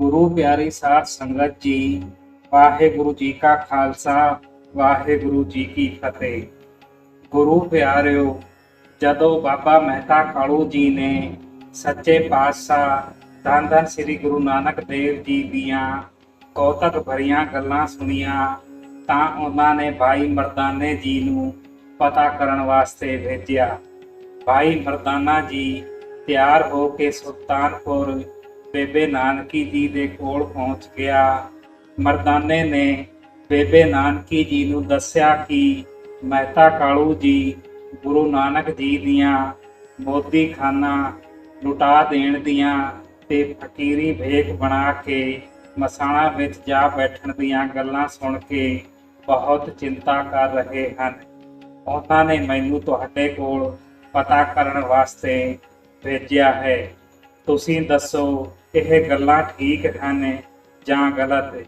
ਗੁਰੂ ਪਿਆਰੀ ਸਾਧ ਸੰਗਤ ਜੀ, ਵਾਹਿਗੁਰੂ ਜੀ ਕਾ ਖਾਲਸਾ, ਵਾਹਿਗੁਰੂ ਜੀ ਕੀ ਫਤਿਹ। ਗੁਰੂ ਪਿਆਰਿਓ, ਜਦੋਂ ਬਾਬਾ ਮਹਿਤਾ ਕਾਲੂ ਜੀ ਨੇ ਸੱਚੇ ਪਾਤਸ਼ਾਹ ਧੰਨ ਧੰਨ ਸ੍ਰੀ ਗੁਰੂ ਨਾਨਕ ਦੇਵ ਜੀ ਦੀਆਂ ਕੌਤਕ ਭਰੀਆਂ ਗੱਲਾਂ ਸੁਣੀਆਂ, ਤਾਂ ਉਹਨਾਂ ਨੇ ਭਾਈ ਮਰਦਾਨੇ ਜੀ ਨੂੰ ਪਤਾ ਕਰਨ ਵਾਸਤੇ ਭੇਜਿਆ। ਭਾਈ ਮਰਦਾਨਾ ਜੀ ਤਿਆਰ ਹੋ ਕੇ ਸੁਲਤਾਨਪੁਰ ਬੇਬੇ ਨਾਨਕੀ ਜੀ ਦੇ ਕੋਲ ਪਹੁੰਚ ਗਿਆ। ਮਰਦਾਨੇ ਨੇ ਬੇਬੇ ਨਾਨਕੀ ਜੀ ਨੂੰ ਦੱਸਿਆ ਕਿ ਮਹਿਤਾ ਕਾਲੂ ਜੀ, ਗੁਰੂ ਨਾਨਕ ਜੀ ਦੀਆਂ ਮੋਦੀ ਖਾਨਾ ਲੁਟਾ ਦੇਣ ਦੀਆਂ ਤੇ ਫਕੀਰੀ ਭੇਖ ਬਣਾ ਕੇ ਮਸਾਣਾ ਵਿੱਚ ਜਾ ਬੈਠਣ ਦੀਆਂ ਗੱਲਾਂ ਸੁਣ ਕੇ ਬਹੁਤ ਚਿੰਤਾ ਕਰ ਰਹੇ ਹਨ। ਉਹਨਾਂ ਨੇ ਮੈਨੂੰ ਤੁਹਾਡੇ ਕੋਲ ਪਤਾ ਕਰਨ ਵਾਸਤੇ ਭੇਜਿਆ ਹੈ। ਤੁਸੀਂ ਦੱਸੋ ਇਹ ਗੱਲਾਂ ਠੀਕ ਹਨ ਜਾਂ ਗਲਤ?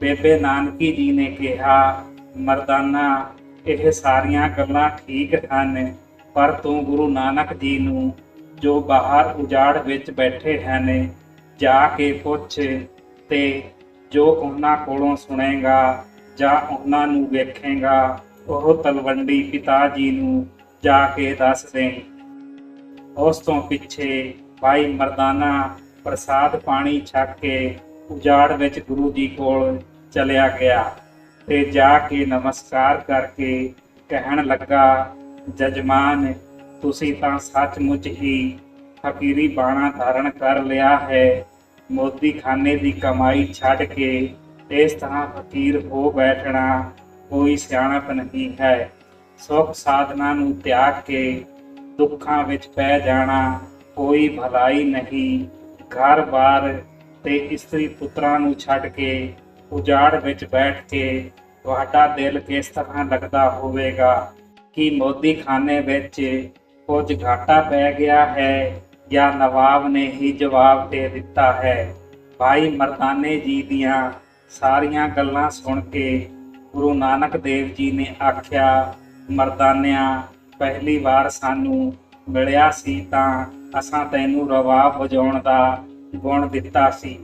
ਬੇਬੇ ਨਾਨਕੀ ਜੀ ਨੇ ਕਿਹਾ, ਮਰਦਾਨਾ, ਇਹ ਸਾਰੀਆਂ ਗੱਲਾਂ ਠੀਕ ਹਨ, ਪਰ ਤੂੰ ਗੁਰੂ ਨਾਨਕ ਜੀ ਨੂੰ ਜੋ ਬਾਹਰ ਉਜਾੜ ਵਿੱਚ ਬੈਠੇ ਹਨ, ਜਾ ਕੇ ਪੁੱਛ ਤੇ ਜੋ ਉਹਨਾਂ ਕੋਲੋਂ ਸੁਣੇਗਾ ਜਾਂ ਉਹਨਾਂ ਨੂੰ ਵੇਖੇਗਾ, ਉਹ ਤਲਵੰਡੀ ਪਿਤਾ ਜੀ ਨੂੰ ਜਾ ਕੇ ਦੱਸ ਦੇ। ਉਸ ਤੋਂ ਪਿੱਛੇ ਭਾਈ ਮਰਦਾਨਾ ਪ੍ਰਸਾਦ ਪਾਣੀ ਛਕ ਕੇ ਉਜਾੜ ਵਿੱਚ ਗੁਰੂ ਜੀ ਕੋਲ ਚਲਿਆ ਗਿਆ ਤੇ ਜਾ ਕੇ ਨਮਸਕਾਰ ਕਰਕੇ ਕਹਿਣ ਲੱਗਾ, ਜਜਮਾਨ, ਤੁਸੀਂ ਤਾਂ ਸੱਚਮੁੱਚ ਹੀ ਫਕੀਰੀ ਬਾਣਾ ਧਾਰਨ ਕਰ ਲਿਆ ਹੈ। ਮੋਦੀ ਖਾਨੇ ਦੀ ਕਮਾਈ ਛੱਡ ਕੇ ਇਸ ਤਰ੍ਹਾਂ ਫਕੀਰ ਹੋ ਬੈਠਣਾ ਕੋਈ ਸਿਆਣਪ ਨਹੀਂ ਹੈ। ਸੁਖ ਸਾਧਨਾ ਨੂੰ ਤਿਆਗ ਕੇ ਦੁੱਖਾਂ ਵਿੱਚ ਪੈ ਜਾਣਾ ਕੋਈ ਭਲਾਈ ਨਹੀਂ। ਘਰ-ਬਾਰ ਤੇ ਇਸਤਰੀ ਪੁੱਤਰਾਂ ਨੂੰ ਛੱਡ ਕੇ ਉਜਾੜ ਵਿੱਚ ਬੈਠ ਕੇ ਤੁਹਾਡਾ ਦਿਲ ਕਿਸ ਤਰ੍ਹਾਂ ਲੱਗਦਾ ਹੋਵੇਗਾ? ਕਿ ਮੋਦੀ ਖਾਨੇ ਵਿੱਚ ਕੁਝ ਘਾਟਾ ਪੈ ਗਿਆ ਹੈ ਜਾਂ ਨਵਾਬ ਨੇ ਹੀ ਜਵਾਬ ਦੇ ਦਿੱਤਾ ਹੈ? ਭਾਈ ਮਰਦਾਨੇ ਜੀ ਦੀਆਂ ਸਾਰੀਆਂ ਗੱਲਾਂ ਸੁਣ ਕੇ ਗੁਰੂ ਨਾਨਕ ਦੇਵ ਜੀ ਨੇ ਆਖਿਆ, ਮਰਦਾਨਿਆਂ, ਪਹਿਲੀ ਵਾਰ ਸਾਨੂੰ ਮਿਲਿਆ ਸੀ ਤਾਂ ਅਸਾਂ ਤੈਨੂੰ ਰਵਾਬ ਵਜਾਉਣ ਦਾ ਗੁਣ ਦਿੱਤਾ ਸੀ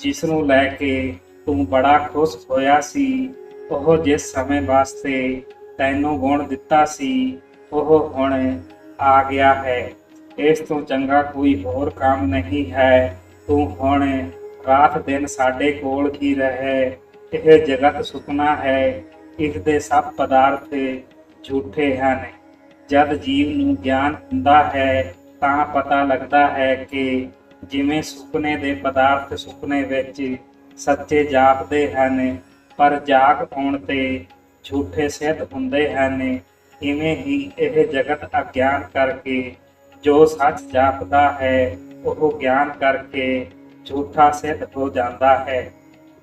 ਜਿਸ ਨੂੰ ਲੈ ਕੇ ਤੂੰ ਬੜਾ ਖੁਸ਼ ਹੋਇਆ ਸੀ। ਉਹ ਜਿਸ ਸਮੇਂ ਵਾਸਤੇ ਤੈਨੂੰ ਗੁਣ ਦਿੱਤਾ ਸੀ, ਉਹ ਹੁਣ ਆ ਗਿਆ ਹੈ। ਇਸ ਤੋਂ ਚੰਗਾ ਕੋਈ ਹੋਰ ਕੰਮ ਨਹੀਂ ਹੈ। ਤੂੰ ਹੁਣ ਰਾਤ ਦਿਨ ਸਾਡੇ ਕੋਲ ਹੀ ਰਹੇ। ਇਹ ਜਗਤ ਸੁਪਨਾ ਹੈ। ਇਸ ਦੇ ਸਭ ਪਦਾਰਥ ਝੂਠੇ ਹਨ। ਜਦ ਜੀਵ ਨੂੰ ਗਿਆਨ ਹੁੰਦਾ ਹੈ, ਤਾਂ ਪਤਾ ਲੱਗਦਾ ਹੈ ਕਿ ਜਿਵੇਂ ਸੁਪਨੇ ਦੇ ਪਦਾਰਥ ਸੁਪਨੇ ਵਿੱਚ ਸੱਚੇ ਜਾਪਦੇ ਹਨ, ਪਰ ਜਾਗ ਪਾਉਣ ਤੇ ਝੂਠੇ ਸਿੱਧ ਹੁੰਦੇ ਹਨ। ਇਵੇਂ ਹੀ ਇਹ ਜਗਤ ਅਗਿਆਨ ਕਰਕੇ ਜੋ ਸੱਚ ਜਾਪਦਾ ਹੈ, ਉਹ ਗਿਆਨ ਕਰਕੇ ਝੂਠਾ ਸਿੱਧ ਹੋ ਜਾਂਦਾ ਹੈ।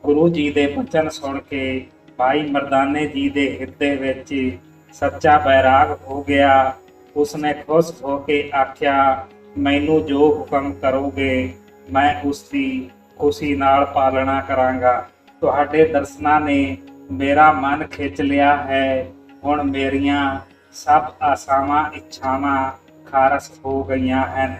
ਗੁਰੂ ਜੀ ਦੇ ਬਚਨ ਸੁਣ ਕੇ ਭਾਈ ਮਰਦਾਨੇ ਜੀ ਦੇ ਹਿਰਦੇ ਵਿੱਚ ਸੱਚਾ ਬੈਰਾਗ ਹੋ ਗਿਆ। ਉਸਨੇ ਖੁਸ਼ ਹੋ ਕੇ ਆਖਿਆ ਮੈਨੂੰ ਜੋ ਹੁਕਮ ਕਰੋਗੇ, ਮੈਂ ਉਸ ਦੀ ਖੁਸ਼ੀ ਨਾਲ ਪਾਲਣਾ ਕਰਾਂਗਾ। ਤੁਹਾਡੇ ਦਰਸ਼ਨਾਂ ਨੇ ਮੇਰਾ ਮਨ ਖਿੱਚ ਲਿਆ ਹੈ। ਹੁਣ ਮੇਰੀਆਂ ਸਭ ਆਸਾਵਾਂ, ਇੱਛਾਵਾਂ ਖਾਰਸ ਹੋ ਗਈਆਂ ਹਨ।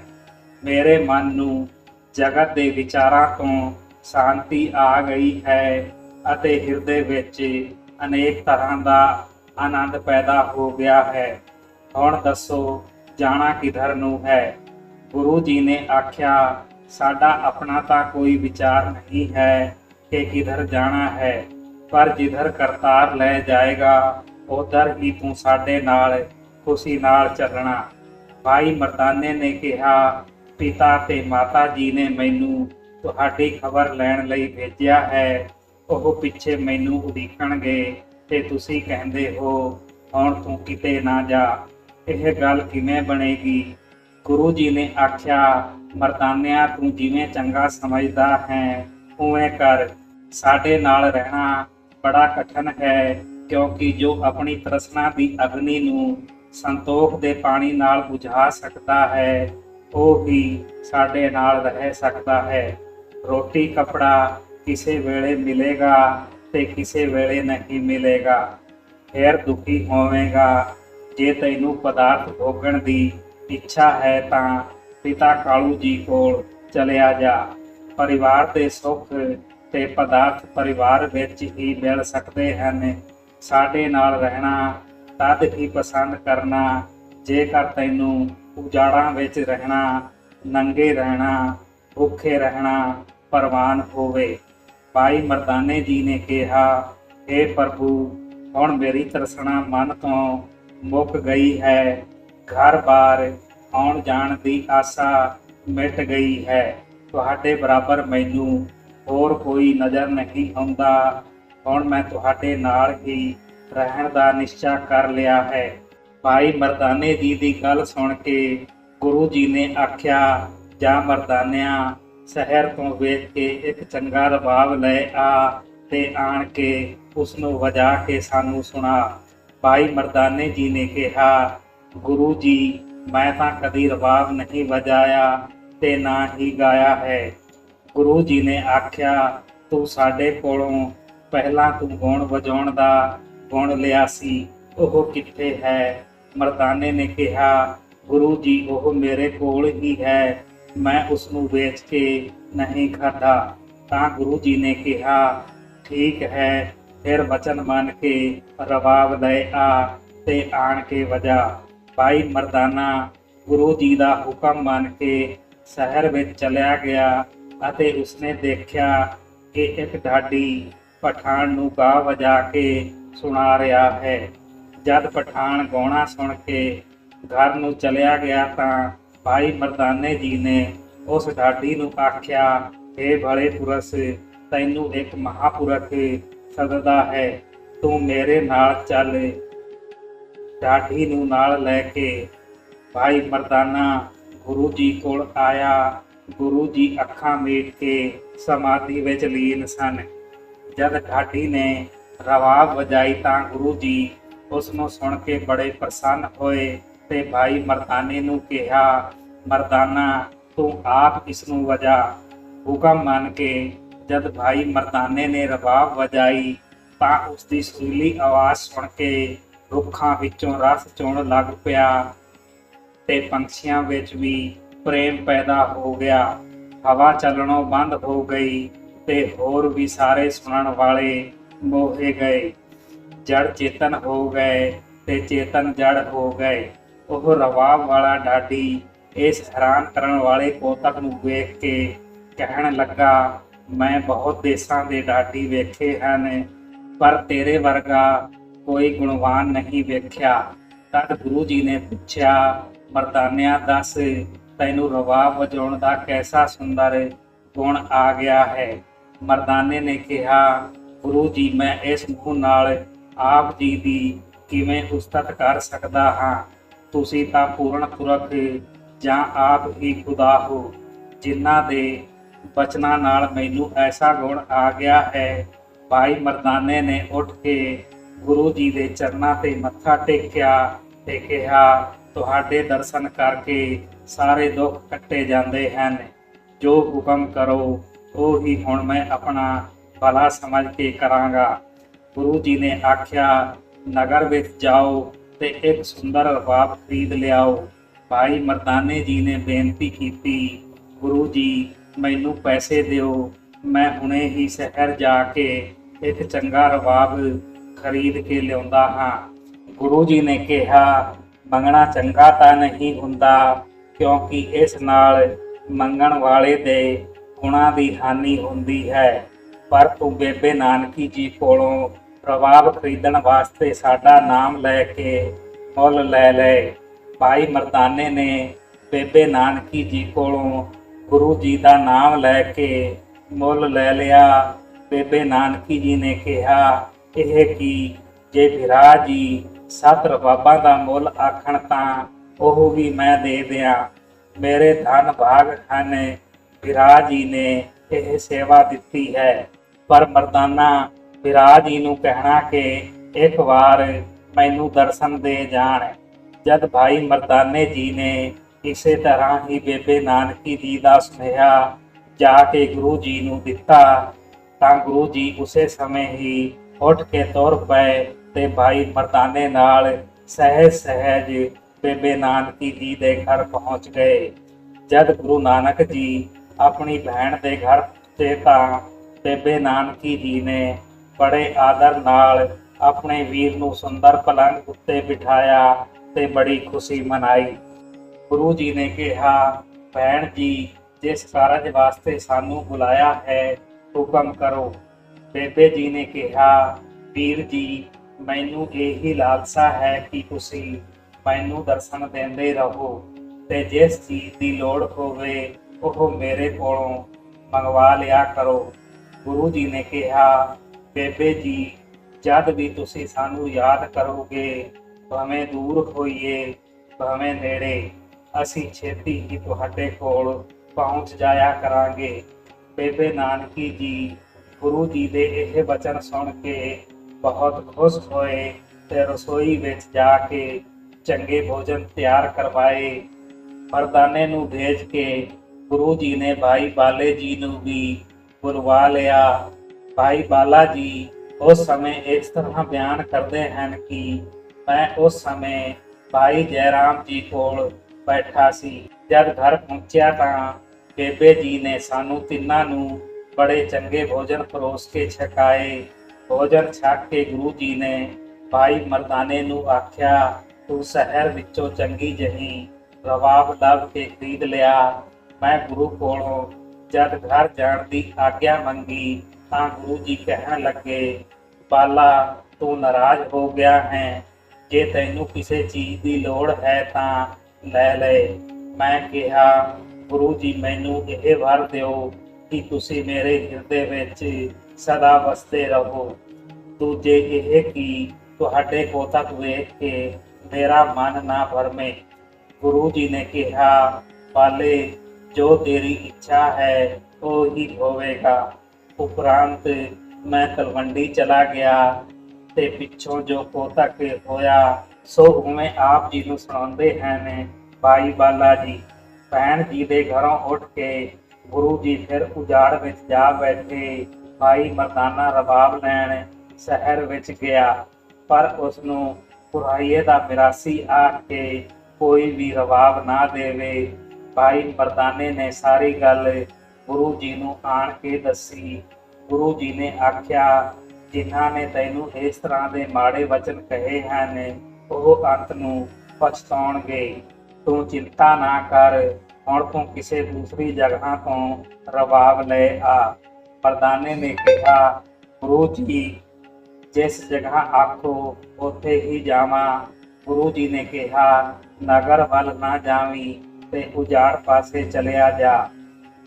ਮੇਰੇ ਮਨ ਨੂੰ ਜਗਤ ਦੇ ਵਿਚਾਰਾਂ ਤੋਂ ਸ਼ਾਂਤੀ ਆ ਗਈ ਹੈ ਅਤੇ ਹਿਰਦੇ ਵਿੱਚ ਅਨੇਕ ਤਰ੍ਹਾਂ ਦਾ ਆਨੰਦ ਪੈਦਾ ਹੋ ਗਿਆ ਹੈ। ਹੁਣ ਦੱਸੋ, ਜਾਣਾ ਕਿਧਰ ਨੂੰ ਹੈ? ਗੁਰੂ ਜੀ ਨੇ ਆਖਿਆ, ਸਾਡਾ ਆਪਣਾ ਤਾਂ ਕੋਈ ਵਿਚਾਰ ਨਹੀਂ ਹੈ ਕਿ ਕਿਧਰ ਜਾਣਾ ਹੈ, ਪਰ ਜਿੱਧਰ ਕਰਤਾਰ ਲੈ ਜਾਏਗਾ, ਉਧਰ ਹੀ ਤੂੰ ਸਾਡੇ ਨਾਲ, ਖੁਸ਼ੀ ਨਾਲ ਚੱਲਣਾ। ਭਾਈ ਮਰਦਾਨੇ ਨੇ ਕਿਹਾ, ਪਿਤਾ ਤੇ ਮਾਤਾ ਜੀ ਨੇ ਮੈਨੂੰ ਤੁਹਾਡੀ ਖਬਰ ਲੈਣ ਲਈ ਭੇਜਿਆ ਹੈ। ਉਹ ਪਿੱਛੇ ਮੈਨੂੰ ਉਡੀਕਣਗੇ ਤੇ ਤੁਸੀਂ ਕਹਿੰਦੇ ਹੋ, ਹੁਣ ਤੂੰ ਕਿਤੇ ਨਾ ਜਾ। ਇਹ ਗੱਲ ਕਿਵੇਂ ਬਣੇਗੀ? ਗੁਰੂ ਜੀ ਨੇ ਆਖਿਆ, ਮਰਦਾਨਿਆ, ਤੂੰ ਜਿਵੇਂ ਚੰਗਾ ਸਮਝਦਾ ਹੈ, ਉਵੇਂ ਕਰ। ਸਾਡੇ ਨਾਲ ਰਹਿਣਾ ਬੜਾ ਕਠਨ ਹੈ, ਕਿਉਂਕਿ ਜੋ ਆਪਣੀ ਤ੍ਰਸ਼ਨਾ ਦੀ ਅਗਨੀ ਨੂੰ ਸੰਤੋਖ ਦੇ ਪਾਣੀ ਨਾਲ ਬੁਝਾ ਸਕਦਾ ਹੈ, ਉਹ ਹੀ ਸਾਡੇ ਨਾਲ ਰਹਿ ਸਕਦਾ ਹੈ। ਰੋਟੀ, ਕਪੜਾ ਕਿਸੇ ਵੇਲੇ ਮਿਲੇਗਾ ਤੇ ਕਿਸੇ ਵੇਲੇ ਨਹੀਂ ਮਿਲੇਗਾ। ਫੇਰ ਦੁਖੀ ਹੋਵੇਗਾ, ਜੇ ਤੈਨੂੰ ਪਦਾਰਥ ਭੋਗਣ ਦੀ ਇੱਛਾ ਹੈ ਤਾਂ ਪਿਤਾ ਕਾਲੂ ਜੀ ਕੋਲ ਚਲਿਆ ਜਾ। ਪਰਿਵਾਰ ਦੇ ਸੁੱਖ ਤੇ ਪਦਾਰਥ ਪਰਿਵਾਰ ਵਿੱਚ ਹੀ ਮਿਲ ਸਕਦੇ ਹਨ। ਸਾਡੇ ਨਾਲ ਰਹਿਣਾ, ਤਦ ਹੀ ਪਸੰਦ ਕਰਨਾ, ਜੇਕਰ ਤੈਨੂੰ ਉਜਾੜਾਂ ਵਿੱਚ ਰਹਿਣਾ, ਨੰਗੇ ਰਹਿਣਾ, ਭੁੱਖੇ ਰਹਿਣਾ, ਪਰਵਾਨ ਹੋਵੇ। ਭਾਈ ਮਰਦਾਨੇ ਜੀ ਨੇ ਕਿਹਾ हे ਪ੍ਰਭੂ, ਹੁਣ ਮੇਰੀ ਤਰਸਣਾ ਮਨ ਤੋਂ ਮੁੱਕ ਗਈ ਹੈ। ਘਰ-ਬਾਰ ਆਉਣ ਜਾਣ ਦੀ ਆਸਾ ਮਿਟ ਗਈ ਹੈ। ਤੁਹਾਡੇ ਬਰਾਬਰ ਮੈਨੂੰ ਹੋਰ ਕੋਈ ਨਜ਼ਰ ਨਹੀਂ ਆਉਂਦਾ। ਹੁਣ ਮੈਂ ਤੁਹਾਡੇ ਨਾਲ ਹੀ ਰਹਿਣ ਦਾ ਨਿਸ਼ਚਾ ਕਰ ਲਿਆ ਹੈ। ਭਾਈ ਮਰਦਾਨੇ ਜੀ ਦੀ ਗੱਲ ਸੁਣ ਕੇ ਗੁਰੂ ਜੀ ਨੇ ਆਖਿਆ, ਜਾ ਮਰਦਾਨਿਆਂ, ਸ਼ਹਿਰ ਤੋਂ ਵੇਖ ਕੇ ਇੱਕ ਚੰਗਾ ਰਬਾਬ ਲੈ ਆ ਤੇ ਆਣ ਕੇ ਉਸ ਨੂੰ ਵਜਾ ਕੇ ਸਾਨੂੰ ਸੁਣਾ। ਭਾਈ ਮਰਦਾਨੇ ਜੀ ਨੇ ਕਿਹਾ ਗੁਰੂ ਜੀ, ਮੈਂ ਤਾਂ ਕਦੀ ਰਬਾਬ ਨਹੀਂ ਵਜਾਇਆ ਤੇ ਨਾ ਹੀ ਗਾਇਆ ਹੈ। ਗੁਰੂ ਜੀ ਨੇ ਆਖਿਆ, ਤੂੰ ਸਾਡੇ ਕੋਲੋਂ ਪਹਿਲਾਂ ਤੂੰ ਗੁਣ ਵਜਾਉਣ ਦਾ ਗੁਣ ਲਿਆ ਸੀ, ਉਹ ਕਿੱਥੇ ਹੈ? ਮਰਦਾਨੇ ਨੇ ਕਿਹਾ, ਗੁਰੂ ਜੀ, ਉਹ ਮੇਰੇ ਕੋਲ ਹੀ ਹੈ, ਮੈਂ ਉਸ ਨੂੰ ਵੇਚ ਕੇ ਨਹੀਂ ਖਾਧਾ। ਤਾਂ ਗੁਰੂ ਜੀ ਨੇ ਕਿਹਾ, ਠੀਕ ਹੈ, ਫਿਰ ਵਚਨ ਮੰਨ ਕੇ ਰਵਾਬ ਲੈ ਆ ਤੇ ਆਣ ਕੇ ਵਜਾ। ਭਾਈ ਮਰਦਾਨਾ ਗੁਰੂ ਜੀ ਦਾ ਹੁਕਮ ਮੰਨ ਕੇ ਸ਼ਹਿਰ ਵਿੱਚ ਚਲਿਆ ਗਿਆ ਅਤੇ ਉਸਨੇ ਦੇਖਿਆ ਕਿ ਇੱਕ ਢਾਡੀ ਪਠਾਨ ਨੂੰ ਗਾ ਵਜਾ ਕੇ ਸੁਣਾ ਰਿਹਾ ਹੈ। ਜਦ ਪਠਾਨ ਗਾਉਣਾ ਸੁਣ ਕੇ ਘਰ ਨੂੰ ਚਲਿਆ ਗਿਆ ਤਾਂ ਭਾਈ ਮਰਦਾਨੇ ਜੀ ਨੇ ਉਸ ਢਾਡੀ ਨੂੰ ਆਖਿਆ हे ਭਲੇ ਪੁਰਸ਼, ਤੈਨੂੰ ਇੱਕ ਮਹਾਪੁਰਖ ਸਦਦਾ ਹੈ। ਤੂੰ ਮੇਰੇ ਨਾਲ ਚੱਲ। ਢਾਡੀ ਨੂੰ ਨਾਲ ਲੈ ਕੇ ਭਾਈ ਮਰਦਾਨਾ ਗੁਰੂ ਜੀ ਕੋਲ ਆਇਆ। ਗੁਰੂ ਜੀ ਅੱਖਾਂ ਮੀਟ ਕੇ ਸਮਾਧੀ ਵਿੱਚ ਲੀਨ ਸਨ। ਜਦ ਢਾਡੀ ਨੇ ਰਵਾਬ ਵਜਾਈ ਤਾਂ ਗੁਰੂ ਜੀ ਉਸ ਨੂੰ ਸੁਣ ਕੇ ਬੜੇ ਪ੍ਰਸੰਨ ਹੋਏ ਤੇ ਭਾਈ ਮਰਦਾਨੇ ਨੂੰ ਕਿਹਾ, ਮਰਦਾਨਾ, ਤੂੰ ਆਪ ਇਸ ਨੂੰ ਵਜਾ। ਹੁਕਮ ਮੰਨ ਕੇ ਜਦ ਭਾਈ ਮਰਦਾਨੇ ਨੇ ਰਬਾਬ ਵਜਾਈ ਤਾਂ ਉਸ ਦੀ ਸੁਰੀਲੀ ਆਵਾਜ਼ ਸੁਣ ਕੇ ਰੁੱਖਾਂ ਵਿੱਚੋਂ ਰਸ ਚੋਣ ਲੱਗ ਪਿਆ ਤੇ ਪੰਛੀਆਂ ਵਿੱਚ ਵੀ ਪ੍ਰੇਮ ਪੈਦਾ ਹੋ ਗਿਆ। ਹਵਾ ਚੱਲਣੋਂ ਬੰਦ ਹੋ ਗਈ ਤੇ ਹੋਰ ਵੀ ਸਾਰੇ ਸੁਣਨ ਵਾਲੇ ਮੋਹੇ ਗਏ। ਜੜ ਚੇਤਨ ਹੋ ਗਏ ਤੇ ਚੇਤਨ ਜੜ ਹੋ ਗਏ। ਉਹ ਰਵਾਬ ਵਾਲਾ ਢਾਡੀ ਇਸ ਹੈਰਾਨ ਕਰਨ ਵਾਲੇ ਕੋਤਕ ਨੂੰ ਵੇਖ ਕੇ ਕਹਿਣ ਲੱਗਾ, ਮੈਂ ਬਹੁਤ ਦੇਸਾਂ ਦੇ ਢਾਡੀ ਵੇਖੇ ਹਨ, ਪਰ ਤੇਰੇ ਵਰਗਾ ਕੋਈ ਗੁਣਵਾਨ ਨਹੀਂ ਵੇਖਿਆ। ਤਦ ਗੁਰੂ ਜੀ ਨੇ ਪੁੱਛਿਆ, ਮਰਦਾਨਿਆਂ ਦੱਸ, ਤੈਨੂੰ ਰਵਾਬ ਵਜਾਉਣ ਦਾ ਕੈਸਾ ਸੁੰਦਰ ਗੁਣ ਆ ਗਿਆ ਹੈ? ਮਰਦਾਨੇ ਨੇ ਕਿਹਾ, ਗੁਰੂ ਜੀ, ਮੈਂ ਇਸ ਮੂੰਹ ਨਾਲ ਆਪ ਜੀ ਦੀ ਕਿਵੇਂ ਉਸਤਤ ਕਰ ਸਕਦਾ ਹਾਂ? ਤੁਸੀਂ ਤਾਂ ਪੂਰਨ ਪੁਰਖ ਜਾਂ ਆਪ ਹੀ ਖੁਦਾ ਹੋ, ਜਿਨ੍ਹਾਂ ਦੇ ਬਚਨਾਂ ਨਾਲ ਮੈਨੂੰ ਐਸਾ ਗੁਣ ਆ ਗਿਆ ਹੈ। ਭਾਈ ਮਰਦਾਨੇ ਨੇ ਉੱਠ ਕੇ ਗੁਰੂ ਜੀ ਦੇ ਚਰਨਾਂ ਤੇ ਮੱਥਾ ਟੇਕਿਆ ਤੇ ਕਿਹਾ, ਤੁਹਾਡੇ ਦਰਸ਼ਨ ਕਰਕੇ ਸਾਰੇ ਦੁੱਖ ਕੱਟੇ ਜਾਂਦੇ ਹਨ। ਜੋ ਹੁਕਮ ਕਰੋ, ਉਹ ਹੀ ਹੁਣ ਮੈਂ ਆਪਣਾ ਭਲਾ ਸਮਝ ਕੇ ਕਰਾਂਗਾ। ਗੁਰੂ ਜੀ ਨੇ ਆਖਿਆ, ਨਗਰ ਵਿੱਚ ਜਾਓ ਤੇ ਇੱਕ ਸੁੰਦਰ ਰਬਾਬ ਖਰੀਦ ਲਿਆਓ। ਭਾਈ ਮਰਦਾਨੇ ਜੀ ਨੇ ਬੇਨਤੀ ਕੀਤੀ, ਗੁਰੂ ਜੀ, ਮੈਨੂੰ ਪੈਸੇ ਦਿਓ। ਮੈਂ ਹੁਣੇ ਹੀ ਸ਼ਹਿਰ ਜਾ ਕੇ ਇੱਕ ਚੰਗਾ ਰਬਾਬ ਖਰੀਦ ਕੇ ਲਿਆਉਂਦਾ ਹਾਂ। ਗੁਰੂ ਜੀ ਨੇ ਕਿਹਾ, ਮੰਗਣਾ ਚੰਗਾ ਤਾਂ ਨਹੀਂ ਹੁੰਦਾ, ਕਿਉਂਕਿ ਇਸ ਨਾਲ ਮੰਗਣ ਵਾਲੇ ਦੇ ਗੁਣਾਂ ਦੀ ਹਾਨੀ ਹੁੰਦੀ ਹੈ। ਪਰ ਤੂੰ ਬੇਬੇ ਨਾਨਕੀ ਜੀ ਕੋਲੋਂ ਪ੍ਰਭਾਵ ਖਰੀਦਣ ਵਾਸਤੇ ਸਾਡਾ ਨਾਮ ਲੈ ਕੇ ਮੁੱਲ ਲੈ ਲੈ। ਭਾਈ ਮਰਦਾਨੇ ਨੇ ਬੇਬੇ ਨਾਨਕੀ ਜੀ ਕੋਲੋਂ ਗੁਰੂ ਜੀ ਦਾ ਨਾਮ ਲੈ ਕੇ ਮੁੱਲ ਲੈ ਲਿਆ। ਬੇਬੇ ਨਾਨਕੀ ਜੀ ਨੇ ਕਿਹਾ ਇਹ ਕੀ? ਜੇ ਵਿਰਾ ਜੀ ਸੱਤ ਰਬਾਬਾਂ ਦਾ ਮੁੱਲ ਆਖਣ ਤਾਂ ਉਹ ਵੀ ਮੈਂ ਦੇ ਦਿਆਂ। ਮੇਰੇ ਧਨ ਭਾਗ ਹਨ ਵਿਰਾ ਜੀ ਨੇ ਇਹ ਸੇਵਾ ਦਿੱਤੀ ਹੈ। ਪਰ ਮਰਦਾਨਾ ਵਿਰਾ ਜੀ ਨੂੰ ਕਹਿਣਾ ਕਿ ਇੱਕ ਵਾਰ ਮੈਨੂੰ ਦਰਸ਼ਨ ਦੇ ਜਾਣ। ਜਦ ਭਾਈ ਮਰਦਾਨੇ ਜੀ ਨੇ ਇਸੇ ਤਰ੍ਹਾਂ ਹੀ ਬੇਬੇ ਨਾਨਕੀ ਜੀ ਦਾ ਸੁਨੇਹਾ ਜਾ ਕੇ ਗੁਰੂ ਜੀ ਨੂੰ ਦਿੱਤਾ, ਤਾਂ ਗੁਰੂ ਜੀ ਉਸੇ ਸਮੇਂ ਹੀ ਉੱਠ ਕੇ ਤੁਰ ਪਏ ਤੇ ਭਾਈ ਮਰਦਾਨੇ ਨਾਲ ਸਹਿਜ ਸਹਿਜ ਬੇਬੇ ਨਾਨਕੀ ਜੀ ਦੇ ਘਰ ਪਹੁੰਚ ਗਏ। ਜਦ ਗੁਰੂ ਨਾਨਕ ਜੀ ਆਪਣੀ ਭੈਣ ਦੇ ਘਰ ਤੇ ਤਾਂ ਬੇਬੇ ਨਾਨਕੀ ਜੀ ਨੇ ਬੜੇ ਆਦਰ ਨਾਲ ਆਪਣੇ ਵੀਰ ਨੂੰ ਸੁੰਦਰ ਪਲੰਗ ਉੱਤੇ ਬਿਠਾਇਆ ਤੇ ਬੜੀ ਖੁਸ਼ੀ ਮਨਾਈ। ਗੁਰੂ ਜੀ ਨੇ ਕਿਹਾ, ਭੈਣ ਜੀ, ਜਿਸ ਕਾਰਜ ਵਾਸਤੇ ਸਾਨੂੰ ਬੁਲਾਇਆ ਹੈ, ਹੁਕਮ ਕਰੋ। ਬੇਬੇ ਜੀ ਨੇ ਕਿਹਾ, ਵੀਰ ਜੀ, ਮੈਨੂੰ ਇਹੀ ਲਾਲਸਾ ਹੈ ਕਿ ਤੁਸੀਂ ਮੈਨੂੰ ਦਰਸ਼ਨ ਦਿੰਦੇ ਰਹੋ ਤੇ ਜਿਸ ਚੀਜ਼ ਦੀ ਲੋੜ ਹੋਵੇ, ਉਹ ਮੇਰੇ ਕੋਲੋਂ ਮੰਗਵਾ ਲਿਆ ਕਰੋ। ਗੁਰੂ ਜੀ ਨੇ ਕਿਹਾ, ਬੇਬੇ ਜੀ, ਜਦ ਵੀ ਤੁਸੀਂ ਸਾਨੂੰ ਯਾਦ ਕਰੋਗੇ, ਭਾਵੇਂ ਦੂਰ ਹੋਈਏ, ਭਾਵੇਂ ਨੇੜੇ, ਅਸੀਂ ਛੇਤੀ ਹੀ ਤੁਹਾਡੇ ਕੋਲ ਪਹੁੰਚ ਜਾਇਆ ਕਰਾਂਗੇ। ਬੇਬੇ ਨਾਨਕੀ ਜੀ ਗੁਰੂ ਜੀ ਦੇ ਇਹ ਵਚਨ ਸੁਣ ਕੇ ਬਹੁਤ ਖੁਸ਼ ਹੋਏ ਤੇ ਰਸੋਈ ਵਿੱਚ ਜਾ ਕੇ ਚੰਗੇ ਭੋਜਨ ਤਿਆਰ ਕਰਵਾਏ। ਮਰਦਾਨੇ ਨੂੰ ਭੇਜ ਕੇ ਗੁਰੂ ਜੀ ਨੇ ਭਾਈ ਬਾਲੇ ਜੀ ਨੂੰ ਵੀ ਬੁਲਵਾ ਲਿਆ। ਭਾਈ ਬਾਲਾ ਜੀ ਉਸ ਸਮੇਂ ਇਸ ਤਰ੍ਹਾਂ ਬਿਆਨ ਕਰਦੇ ਹਨ ਕਿ ਮੈਂ ਉਸ ਸਮੇਂ ਭਾਈ ਜੈਰਾਮ ਜੀ ਕੋਲ ਬੈਠਾ ਸੀ। ਜਦ ਘਰ ਪਹੁੰਚਿਆ ਤਾਂ ਬੇਬੇ ਜੀ ਨੇ ਸਾਨੂੰ ਤਿੰਨਾਂ ਨੂੰ ਬੜੇ ਚੰਗੇ ਭੋਜਨ ਪਰੋਸ ਕੇ ਛਕਾਏ। ਭੋਜਨ ਛਕ ਕੇ ਗੁਰੂ ਜੀ ਨੇ ਭਾਈ ਮਰਦਾਨੇ ਨੂੰ ਆਖਿਆ, ਤੂੰ ਸ਼ਹਿਰ ਵਿੱਚੋਂ ਚੰਗੀ ਜਹੀ ਰਵਾਬ ਲੱਭ ਕੇ ਖਰੀਦ ਲਿਆ। ਮੈਂ ਗੁਰੂ ਕੋਲੋਂ ਜਦ ਘਰ ਜਾਣ ਦੀ ਆਗਿਆ ਮੰਗੀ, ਤਾਂ ਗੁਰੂ ਜੀ ਕਹਿਣ ਲੱਗੇ, ਬਾਲਾ, ਤੂੰ ਨਾਰਾਜ਼ ਹੋ ਗਿਆ ਹੈ। ਜੇ ਤੈਨੂੰ ਕਿਸੇ ਚੀਜ਼ ਦੀ ਲੋੜ ਹੈ ਤਾਂ ਲੈ ਲੈ। ਮੈਂ ਕਿਹਾ, ਗੁਰੂ ਜੀ, ਮੈਨੂੰ ਇਹ ਵਰ ਦਿਓ। ਕਿ ਤੁਸੀਂ ਮੇਰੇ ਹਿਰਦੇ ਵਿੱਚ ਸਦਾ ਵਸਦੇ ਰਹੋ ਦੂਜੇ ਇਹ ਕਿ ਤੁਹਾਡੇ ਕੋਤਕ ਵੇਖ ਕੇ ਮੇਰਾ ਮਨ ਨਾ ਭਰਮੇ ਗੁਰੂ ਜੀ ਨੇ ਕਿਹਾ ਪਾਲੇ ਜੋ ਤੇਰੀ ਇੱਛਾ ਹੈ ਉਹ ਹੀ ਹੋਵੇਗਾ ਉਪਰੰਤ ਮੈਂ ਤਲਵੰਡੀ ਚਲਾ ਗਿਆ ਤੇ ਪਿੱਛੋਂ ਜੋ ਕੋਤਕ ਹੋਇਆ ਸੋ ਉਵੇਂ ਆਪ ਜੀ ਨੂੰ ਸੁਣਾਉਂਦੇ ਹਨ ਭਾਈ ਬਾਲਾ ਜੀ ਭੈਣ ਜੀ ਦੇ ਘਰੋਂ ਉੱਠ ਕੇ ਗੁਰੂ ਜੀ ਫਿਰ ਉਜਾੜ ਵਿੱਚ ਜਾ ਬੈਠੇ, ਭਾਈ ਮਰਦਾਨਾ ਰਬਾਬ ਲੈਣ ਸ਼ਹਿਰ ਵਿੱਚ ਗਿਆ, ਪਰ ਉਸ ਨੂੰ ਪੁਰਾਈਏ ਦਾ ਮਿਰਾਸੀ ਆ ਕੇ ਕੋਈ ਵੀ ਰਵਾਬ ਨਾ ਦੇਵੇ। ਭਾਈ ਮਰਦਾਨੇ ਨੇ ਸਾਰੀ ਗੱਲ ਗੁਰੂ ਜੀ ਨੂੰ ਆਣ ਕੇ ਦੱਸੀ। ਗੁਰੂ ਜੀ ਨੇ ਆਖਿਆ, ਜਿਨ੍ਹਾਂ ਨੇ ਤੈਨੂੰ ਇਸ ਤਰ੍ਹਾਂ ਦੇ ਮਾੜੇ ਵਚਨ ਕਹੇ ਹਨ, ਉਹ ਅੰਤ ਨੂੰ ਪਛਤਾਉਣਗੇ। ਤੂੰ ਚਿੰਤਾ ਨਾ ਕਰ ਹੁਣ ਤੂੰ ਕਿਸੇ ਦੂਸਰੀ ਜਗ੍ਹਾ ਤੋਂ ਰਵਾਬ ਲੈ ਆ। ਮਰਦਾਨੇ ਨੇ ਕਿਹਾ, ਗੁਰੂ ਜੀ, ਜਿਸ ਜਗ੍ਹਾ ਆਖੋ, ਉੱਥੇ ਹੀ ਜਾਵਾਂ। ਗੁਰੂ ਜੀ ਨੇ ਕਿਹਾ, ਨਗਰ ਵੱਲ ਨਾ ਜਾਵੀਂ ਤੇ ਉਜਾੜ ਪਾਸੇ ਚਲਿਆ ਜਾ।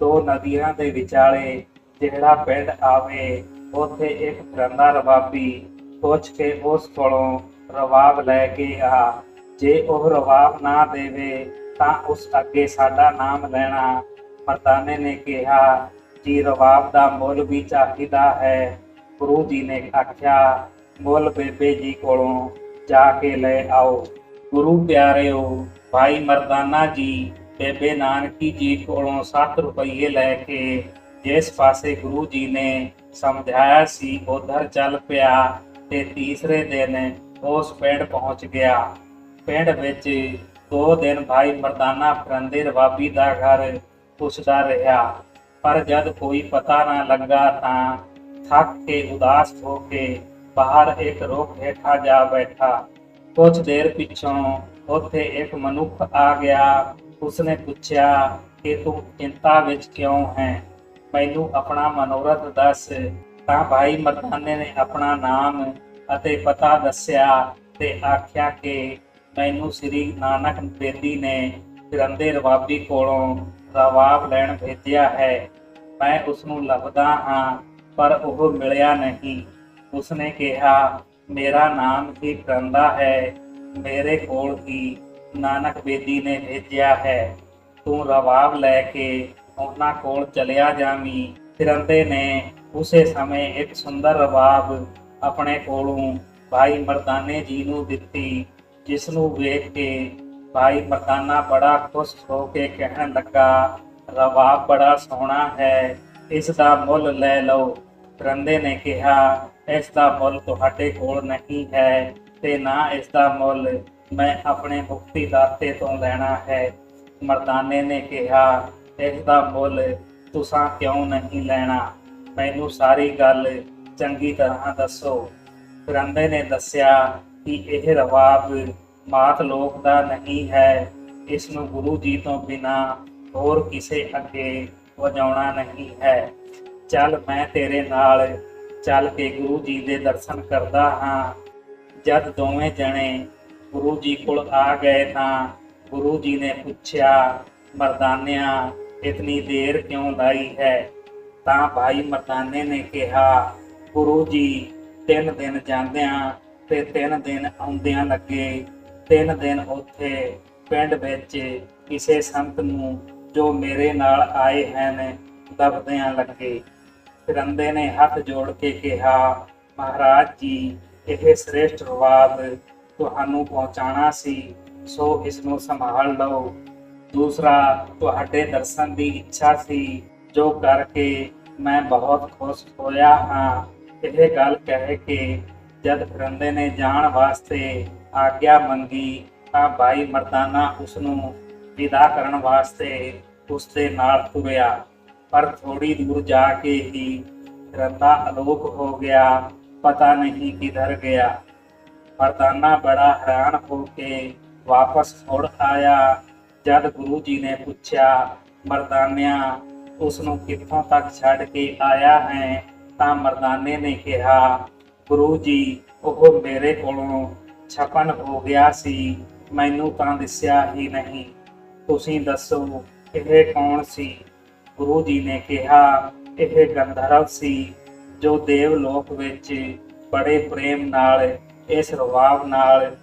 ਦੋ ਨਦੀਆਂ ਦੇ ਵਿਚਾਲੇ ਜਿਹੜਾ ਪਿੰਡ ਆਵੇ, ਉੱਥੇ ਇੱਕ ਫਿਰੰਦਾ ਰਵਾਬੀ ਪੁੱਛ ਕੇ ਉਸ ਕੋਲੋਂ ਰਵਾਬ ਲੈ ਕੇ ਆ। ਜੇ ਉਹ ਰਵਾਬ ਨਾ ਦੇਵੇ ਤਾਂ ਉਸ ਅੱਗੇ ਸਾਡਾ ਨਾਮ ਲੈਣਾ। ਮਰਦਾਨੇ ਨੇ ਕਿਹਾ, ਜੀ ਰਵਾਬ ਦਾ ਮੁੱਲ ਵੀ ਚਾਹੀਦਾ ਹੈ। ਗੁਰੂ ਜੀ ਨੇ ਆਖਿਆ, ਮੁੱਲ ਬੇਬੇ ਜੀ ਕੋਲੋਂ ਜਾ ਕੇ ਲੈ ਆਓ। ਗੁਰੂ ਪਿਆਰਿਓ, ਭਾਈ ਮਰਦਾਨਾ ਜੀ, ਬੇਬੇ ਨਾਨਕੀ ਜੀ ਕੋਲੋਂ 7 ਰੁਪਏ ਲੈ ਕੇ ਜਿਸ ਪਾਸੇ ਗੁਰੂ ਜੀ ਨੇ ਸਮਝਾਇਆ ਸੀ, ਉਧਰ ਚੱਲ ਪਿਆ ਤੇ ਤੀਸਰੇ ਦਿਨ ਉਸ ਪਿੰਡ ਪਹੁੰਚ ਗਿਆ। ਪਿੰਡ ਵਿੱਚ ਦੋ ਦਿਨ ਭਾਈ ਮਰਦਾਨਾ ਫਰੰਦੇ ਰਵਾਬੀ ਦਾ ਘਰ ਪੁੱਛਦਾ ਰਿਹਾ, ਪਰ ਜਦ ਕੋਈ ਪਤਾ ਨਾ ਲੱਗਾ ਤਾਂ ਥੱਕ ਕੇ ਉਦਾਸ ਹੋ ਕੇ ਬਾਹਰ ਇੱਕ ਰੁੱਖ ਹੇਠਾਂ ਜਾ ਬੈਠਾ। ਕੁਝ ਦੇਰ ਪਿੱਛੋਂ ਉੱਥੇ ਇੱਕ ਮਨੁੱਖ ਆ ਗਿਆ। ਉਸਨੇ ਪੁੱਛਿਆ ਕਿ ਤੂੰ ਚਿੰਤਾ ਵਿੱਚ ਕਿਉਂ ਹੈ? ਮੈਨੂੰ ਆਪਣਾ ਮਨੋਰਥ ਦੱਸ। ਤਾਂ ਭਾਈ ਮਰਦਾਨੇ ਨੇ ਆਪਣਾ ਨਾਮ ਅਤੇ ਪਤਾ ਦੱਸਿਆ ਤੇ ਆਖਿਆ ਕਿ ਮੈਨੂੰ ਸ੍ਰੀ ਨਾਨਕ ਬੇਦੀ ਨੇ ਫਿਰੰਦੇ ਰਵਾਬੀ ਕੋਲੋਂ ਰਵਾਬ ਲੈਣ ਭੇਜਿਆ ਹੈ। ਮੈਂ ਉਸ ਨੂੰ ਲੱਭਦਾ ਹਾਂ, ਪਰ ਉਹ ਮਿਲਿਆ ਨਹੀਂ। ਉਸਨੇ ਕਿਹਾ, ਮੇਰਾ ਨਾਮ ਹੀ ਫਿਰੰਦਾ ਹੈ, ਮੇਰੇ ਕੋਲ ਹੀ ਨਾਨਕ ਬੇਦੀ ਨੇ ਭੇਜਿਆ ਹੈ। ਤੂੰ ਰਵਾਬ ਲੈ ਕੇ ਉਹਨਾਂ ਕੋਲ ਚਲਿਆ ਜਾਵੀਂ। ਫਿਰੰਦੇ ਨੇ ਉਸੇ ਸਮੇਂ ਇੱਕ ਸੁੰਦਰ ਰਵਾਬ ਆਪਣੇ ਕੋਲੋਂ ਭਾਈ ਮਰਦਾਨੇ ਜੀ ਨੂੰ ਦਿੱਤੀ। ਜਿਸ ਨੂੰ ਵੇਖ ਕੇ ਭਾਈ ਮਰਦਾਨਾ ਬੜਾ ਖੁਸ਼ ਹੋ ਕੇ ਕਹਿਣ ਲੱਗਾ ਰਵਾਬ ਬੜਾ ਸੋਹਣਾ ਹੈ ਇਸ ਦਾ ਮੁੱਲ ਲੈ ਲਓ। ਰੰਦੇ ਨੇ ਕਿਹਾ ਇਸ ਦਾ ਮੁੱਲ ਤੁਹਾਡੇ ਕੋਲ ਨਹੀਂ ਹੈ ਤੇ ਨਾ ਇਸ ਦਾ ਮੁੱਲ ਮੈਂ ਆਪਣੇ ਮੁਕਤੀ ਦਾਤੇ ਤੋਂ ਲੈਣਾ ਹੈ। ਮਰਦਾਨੇ ਨੇ ਕਿਹਾ ਇਸ ਦਾ ਮੁੱਲ ਤੁਸਾਂ ਕਿਉਂ ਨਹੀਂ ਲੈਣਾ? ਮੈਨੂੰ ਸਾਰੀ ਗੱਲ ਚੰਗੀ ਤਰ੍ਹਾਂ ਦੱਸੋ। ਰੰਦੇ ਨੇ ਦੱਸਿਆ ਕਿ ਇਹ ਰਵਾਬ ਮਾਤ ਲੋਕ ਦਾ ਨਹੀਂ ਹੈ। ਇਸ ਨੂੰ ਗੁਰੂ ਜੀ ਤੋਂ ਬਿਨਾ ਹੋਰ ਕਿਸੇ ਅੱਗੇ ਵਜਾਉਣਾ ਨਹੀਂ ਹੈ। ਚੱਲ ਮੈਂ ਤੇਰੇ ਨਾਲ ਚੱਲ ਕੇ ਗੁਰੂ ਜੀ ਦੇ ਦਰਸ਼ਨ ਕਰਦਾ ਹਾਂ। ਜਦ ਦੋਵੇਂ ਜਣੇ ਗੁਰੂ ਜੀ ਕੋਲ ਆ ਗਏ ਤਾਂ ਗੁਰੂ ਜੀ ਨੇ ਪੁੱਛਿਆ, ਮਰਦਾਨਿਆ, ਇਤਨੀ ਦੇਰ ਕਿਉਂ ਲਾਈ ਹੈ? ਤਾਂ ਭਾਈ ਮਰਦਾਨੇ ਨੇ ਕਿਹਾ, ਗੁਰੂ ਜੀ, ਤਿੰਨ ਦਿਨ ਜਾਂਦਿਆਂ ਤੇ ਤਿੰਨ ਦਿਨ ਆਉਂਦਿਆਂ ਲੱਗੇ, ਤਿੰਨ ਦਿਨ ਉੱਥੇ ਪਿੰਡ ਵਿੱਚ ਕਿਸੇ ਸੰਤ ਨੂੰ ਜੋ ਮੇਰੇ ਨਾਲ ਆਏ ਹਨ ਦਬਦਿਆਂ ਲੱਗੇ। ਫਿਰੰਦੇ ਨੇ ਹੱਥ ਜੋੜ ਕੇ ਕਿਹਾ, ਮਹਾਰਾਜ ਜੀ, ਇਹ ਸ੍ਰੇਸ਼ਟ ਰਵਾਬ ਤੁਹਾਨੂੰ ਪਹੁੰਚਾਣਾ ਸੀ, ਸੋ ਇਸ ਨੂੰ ਸੰਭਾਲ ਲਓ। ਦੂਸਰਾ, ਤੁਹਾਡੇ ਦਰਸ਼ਨ ਦੀ ਇੱਛਾ ਸੀ, ਜੋ ਕਰਕੇ ਮੈਂ ਬਹੁਤ ਖੁਸ਼ ਹੋਇਆ ਹਾਂ। ਇਹ ਗੱਲ ਕਹਿ ਕੇ ਜਦ ਫਿਰੰਦੇ ਨੇ ਜਾਣ ਵਾਸਤੇ ਆਗਿਆ ਮੰਗੀ, ਤਾਂ ਭਾਈ ਮਰਦਾਨਾ ਉਸ ਨੂੰ ਵਿਦਾ ਕਰਨ ਵਾਸਤੇ ਉਸ ਦੇ ਨਾਲ ਤੁਰਿਆ। ਪਰ ਥੋੜੀ ਦੂਰ ਜਾ ਕੇ ਹੀ ਰੰਦਾ ਅਲੋਪ ਹੋ ਗਿਆ, ਪਤਾ ਨਹੀਂ ਕਿਧਰ ਗਿਆ। ਮਰਦਾਨਾ ਬੜਾ ਹੈਰਾਨ ਹੋ ਕੇ ਵਾਪਸ ਮੁੜ ਆਇਆ। ਜਦ ਗੁਰੂ ਜੀ ਨੇ ਪੁੱਛਿਆ, ਮਰਦਾਨਿਆ ਉਸ ਨੂੰ ਕਿੱਥੋਂ ਤੱਕ ਛੱਡ ਕੇ ਆਇਆ ਹੈ? ਤਾਂ ਮਰਦਾਨੇ ਨੇ ਕਿਹਾ ਗੁਰੂ ਜੀ, ਉਹ ਮੇਰੇ ਕੋਲੋਂ ਛਪਨ ਹੋ ਗਿਆ ਸੀ। ਮੈਨੂੰ ਤਾਂ ਦਿਸਿਆ ਹੀ ਨਹੀਂ। ਤੁਸੀਂ ਦੱਸੋ, ਇਹ ਕੌਣ ਸੀ? ਗੁਰੂ ਜੀ ਨੇ ਕਿਹਾ, ਇਹ ਗੰਧਰਵ ਸੀ, ਜੋ ਦੇਵ ਲੋਕ ਵਿੱਚ ਬੜੇ ਪ੍ਰੇਮ ਨਾਲ, ਇਸ ਰਵਾਬ ਨਾਲ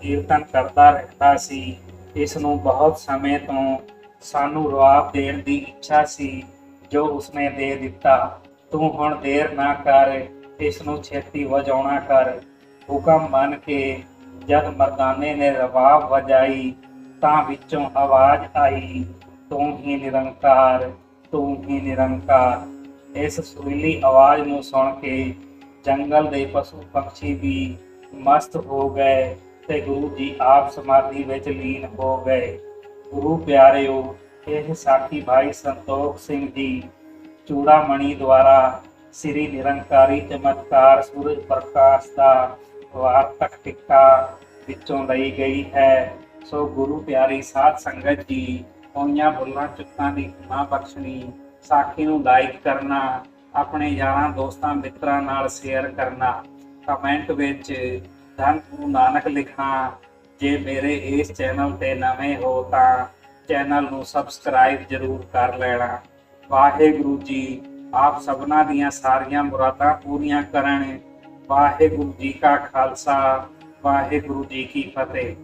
ਕੀਰਤਨ ਕਰਦਾ ਰਹਿੰਦਾ ਸੀ। ਇਸ ਨੂੰ ਬਹੁਤ ਸਮੇਂ ਤੋਂ ਸਾਨੂੰ ਰਵਾਬ ਦੇਣ ਦੀ ਇੱਛਾ ਸੀ, ਜੋ ਉਸਨੇ ਦੇ ਦਿੱਤਾ। ਤੂੰ ਹੁਣ ਦੇਰ ਨਾ ਕਰ। ਇਸ ਨੂੰ ਛੇਤੀ ਵਜਾਉਣਾ ਕਰ। ਹੁਕਮ ਮੰਨ ਕੇ ਜਦ ਮਰਦਾਨੇ ਨੇ ਰਵਾਬ ਵਜਾਈ, ਤਾਂ ਵਿੱਚੋਂ ਆਵਾਜ਼ ਆਈ, ਤੂੰ ਹੀ ਨਿਰੰਕਾਰ, ਤੂੰ ਹੀ ਨਿਰੰਕਾਰ। ਇਸ ਸੁਰੀਲੀ ਆਵਾਜ਼ ਨੂੰ ਸੁਣ ਕੇ ਜੰਗਲ ਦੇ ਪਸ਼ੂ ਪੰਛੀ ਵੀ ਮਸਤ ਹੋ ਗਏ ਤੇ ਗੁਰੂ ਜੀ ਆਪ ਸਮਾਧੀ ਵਿੱਚ ਲੀਨ ਹੋ ਗਏ। ਗੁਰੂ ਪਿਆਰਿਓ, ਇਹ ਸਾਖੀ ਭਾਈ ਸੰਤੋਖ ਸਿੰਘ ਜੀ, ਚੂੜਾਮਣੀ ਦੁਆਰਾ ਸ੍ਰੀ ਨਿਰੰਕਾਰੀ ਚਮਤਕਾਰ ਸੂਰਜ ਪ੍ਰਕਾਸ਼ ਦਾ ਵਾਰਤਕ ਟਿੱਕਾ ਵਿੱਚੋਂ ਲਈ ਗਈ ਹੈ। ਸੋ ਗੁਰੂ ਪਿਆਰੀ ਸਾਧ ਸੰਗਤ ਜੀ, ਹੋਈਆਂ ਬੁੱਲਾਂ ਚੁੱਕਾਂ ਦੀ ਖਿਮਾ ਬਖਸ਼ਣੀ, ਸਾਖੀ ਨੂੰ ਲਾਈਕ ਕਰਨਾ, ਆਪਣੇ ਯਾਰਾਂ ਦੋਸਤਾਂ ਮਿੱਤਰਾਂ ਨਾਲ ਸ਼ੇਅਰ ਕਰਨਾ ਕਮੈਂਟ ਵਿੱਚ ਧੰਨ ਗੁਰੂ ਨਾਨਕ ਲਿਖਣਾ ਜੇ ਮੇਰੇ ਇਸ ਚੈਨਲ ਤੇ ਨਵੇਂ ਹੋ ਤਾਂ ਚੈਨਲ ਨੂੰ ਸਬਸਕ੍ਰਾਈਬ ਜ਼ਰੂਰ ਕਰ ਲੈਣਾ। ਵਾਹਿਗੁਰੂ ਜੀ ਆਪ ਸਭਨਾ ਦੀਆਂ ਸਾਰੀਆਂ ਮੁਰਾਦਾਂ ਪੂਰੀਆਂ ਕਰਨ। ਵਾਹਿਗੁਰੂ ਜੀ ਕਾ ਖਾਲਸਾ, ਵਾਹਿਗੁਰੂ ਜੀ ਕੀ ਫਤਿਹ।